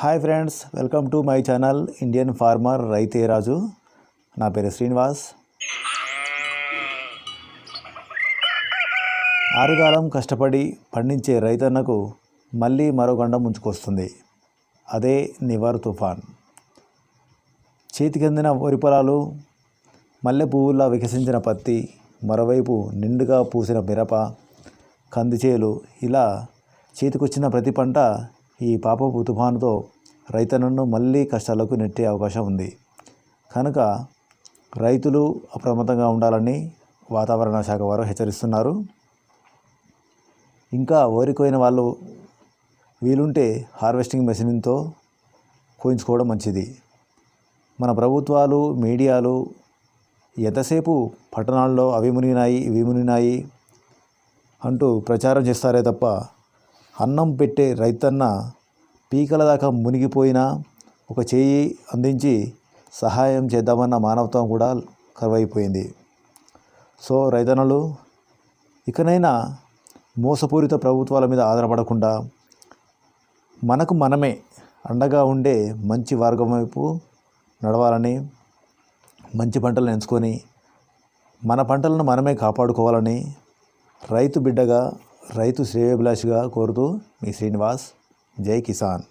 Hi friends welcome to my channel Indian farmer రైతే రాజు. నా పేరు శ్రీనివాస్. ఆరుగాలం కష్టపడి పండించే రైతన్నకు మళ్ళీ మరో గండం ముంచుకొస్తుంది. అదే నివర్ తుఫాన్. చేతికందిన వరి పొలాలు మల్లె పువ్వుల్లా వికసించిన పత్తి మరోవైపు నిండుగా పూసిన మిరప కందిచేలు ఇలా చేతికొచ్చిన ప్రతి పంట ఈ పాపపు తుఫానుతో రైతన్నను మళ్ళీ కష్టాలకు నెట్టే అవకాశం ఉంది. కనుక రైతులు అప్రమత్తంగా ఉండాలని వాతావరణ శాఖ వారు హెచ్చరిస్తున్నారు. ఇంకా ఓరికోయిన వాళ్ళు వీలుంటే హార్వెస్టింగ్ మెషిన్తో కోయించుకోవడం మంచిది. మన ప్రభుత్వాలు మీడియాలు ఎంతసేపు పట్టణాల్లో అవి మునిగినాయి ఇవి మునిగినాయి అంటూ ప్రచారం చేస్తారే తప్ప అన్నం పెట్టే రైతన్న పీకల దాకా మునిగిపోయినా ఒక చేయి అందించి సహాయం చేద్దామన్న మానవత్వం కూడా కరువైపోయింది. సో రైతన్నలు ఇకనైనా మోసపూరిత ప్రభుత్వాల మీద ఆధారపడకుండా మనకు మనమే అండగా ఉండే మంచి మార్గం వైపు నడవాలని మంచి పంటలను ఎంచుకొని మన పంటలను మనమే కాపాడుకోవాలని రైతు బిడ్డగా రైతు శ్రేయోభిలాషిగా కోరుతూ మీ శ్రీనివాస్ జై కిసాన్.